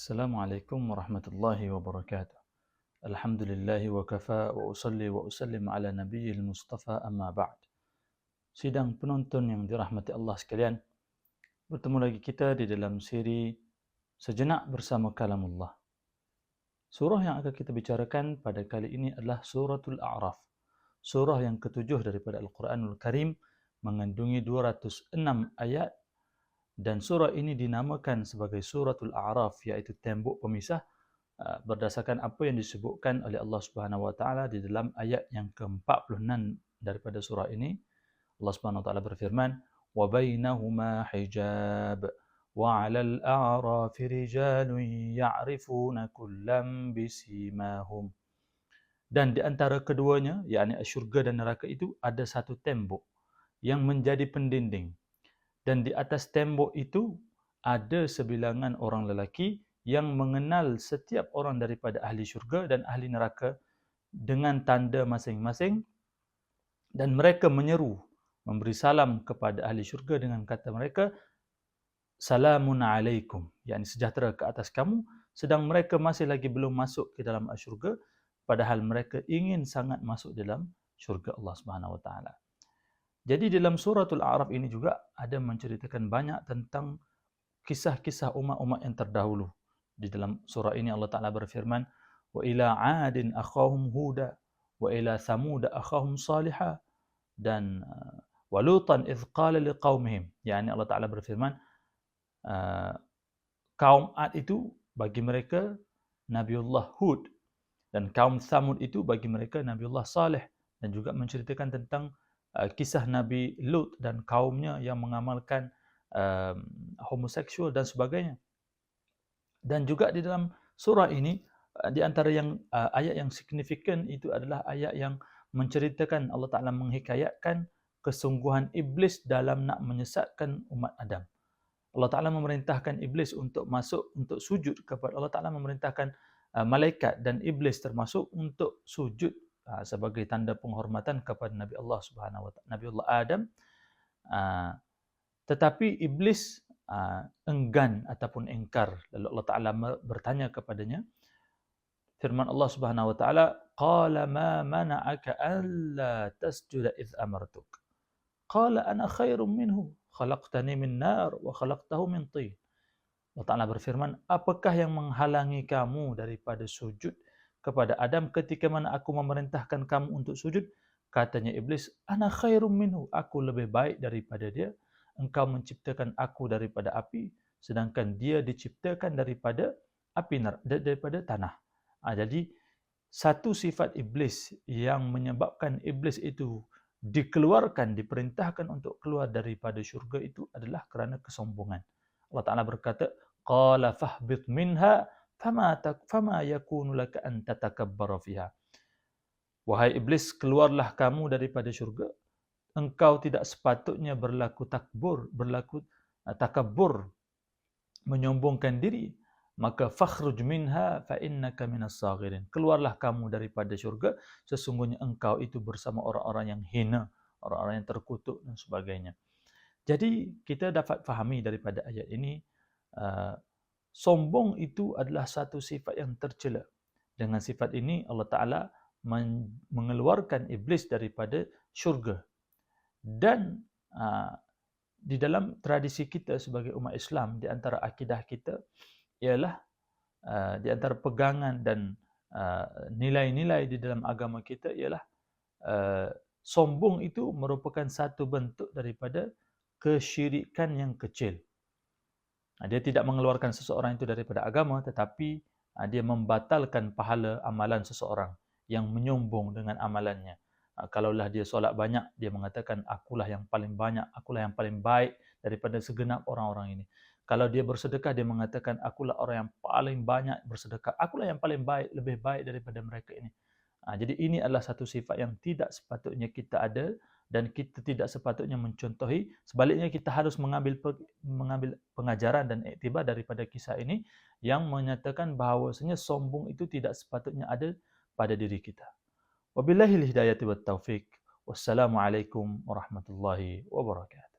Assalamualaikum warahmatullahi wabarakatuh. Alhamdulillah wa kafa wa usalli wa usallim ala nabiyil mustafa amma ba'd. Sidang penonton yang dirahmati Allah sekalian, bertemu lagi kita di dalam siri Sejenak Bersama Kalamullah. Surah yang akan kita bicarakan pada kali ini adalah Suratul A'raf. Surah yang ketujuh daripada Al-Quranul Karim mengandungi 206 ayat dan surah ini dinamakan sebagai suratul a'raf iaitu tembok pemisah uh, berdasarkan apa yang disebutkan oleh Allah Subhanahu wa taala di dalam ayat yang ke-46 daripada surah ini. Allah Subhanahu wa taala berfirman wa bainahuma hijab wa 'alal a'raf rijalun ya'rifuna kullam bisimahum. Dan di antara keduanya yakni syurga dan neraka itu ada satu tembok yang menjadi pendinding dan di atas tembok itu ada sebilangan orang lelaki yang mengenal setiap orang daripada ahli syurga dan ahli neraka dengan tanda masing-masing. Dan mereka menyeru memberi salam kepada ahli syurga dengan kata mereka salamun alaikum. Yakni sejahtera ke atas kamu. Sedang mereka masih lagi belum masuk ke dalam syurga padahal mereka ingin sangat masuk dalam syurga Allah Subhanahu wa taala jadi dalam suratul A'raf ini juga ada menceritakan banyak tentang kisah-kisah umat-umat yang terdahulu. Di dalam surah ini Allah Ta'ala berfirman, Wa ila adin akhahum huda, wa ila thamud akhahum salihah, dan uh, walutan idh qala liqaumihim. Yani Allah Ta'ala berfirman, uh, kaum Ad itu bagi mereka Nabiullah Hud, dan kaum Thamud itu bagi mereka Nabiullah Saleh, dan juga menceritakan tentang kisah Nabi Lut dan kaumnya yang mengamalkan um, homoseksual dan sebagainya. Dan juga di dalam surah ini uh, di antara yang uh, ayat yang signifikan itu adalah ayat yang menceritakan Allah Taala menghikayatkan kesungguhan iblis dalam nak menyesatkan umat Adam. Allah Taala memerintahkan iblis untuk masuk untuk sujud kepada Allah Taala memerintahkan uh, malaikat dan iblis termasuk untuk sujud sebagai tanda penghormatan kepada Nabi Allah Subhanahu wa Nabi Allah Adam. Ah, tetapi iblis ah, enggan ataupun engkar. Lalu Allah taala bertanya kepadanya firman Allah Subhanahu wa taala qala ma mana'aka alla tasjuda id amartuk? Qala ana khairum minhu khalaqtani min nar wa khalaqtahu min tin. Allah taala berfirman apakah yang menghalangi kamu daripada sujud kepada Adam ketika mana aku memerintahkan kamu untuk sujud katanya iblis ana khairum minhu aku lebih baik daripada dia. Engkau menciptakan aku daripada api sedangkan dia diciptakan daripada api daripada tanah. Ha, jadi satu sifat iblis yang menyebabkan iblis itu dikeluarkan diperintahkan untuk keluar daripada syurga itu adalah kerana kesombongan. Allah Taala berkata qala fahbit minha fama fama yakunu laka an tatakabbara fiha. Wahai iblis keluarlah kamu daripada syurga. Engkau tidak sepatutnya berlaku takbur berlaku uh, takabbur menyombongkan diri. Maka fakhruj minha fa innaka minas saghirin. Keluarlah kamu daripada syurga. Sesungguhnya engkau itu bersama orang-orang yang hina orang-orang yang terkutuk dan sebagainya. Jadi kita dapat fahami daripada ayat ini uh, sombong itu adalah satu sifat yang tercela. Dengan sifat ini Allah Taala mengeluarkan iblis daripada syurga. Dan aa, di dalam tradisi kita sebagai umat Islam di antara akidah kita ialah aa, di antara pegangan dan nilai-nilai di dalam agama kita ialah aa, sombong itu merupakan satu bentuk daripada kesyirikan yang kecil. Dia tidak mengeluarkan seseorang itu daripada agama tetapi ha, dia membatalkan pahala amalan seseorang yang menyombong dengan amalannya. Ha, kalaulah dia solat banyak, dia mengatakan akulah yang paling banyak, akulah yang paling baik daripada segenap orang-orang ini. Kalau dia bersedekah, dia mengatakan akulah orang yang paling banyak bersedekah, akulah yang paling baik, lebih baik daripada mereka ini. Jadi ini adalah satu sifat yang tidak sepatutnya kita ada dan kita tidak sepatutnya mencontohi sebaliknya kita harus mengambil mengambil pengajaran dan iktibar daripada kisah ini yang menyatakan bahawasanya sombong itu tidak sepatutnya ada pada diri kita. Wabillahi hidayati wat taufik wassalamualaikum warahmatullahi wabarakatuh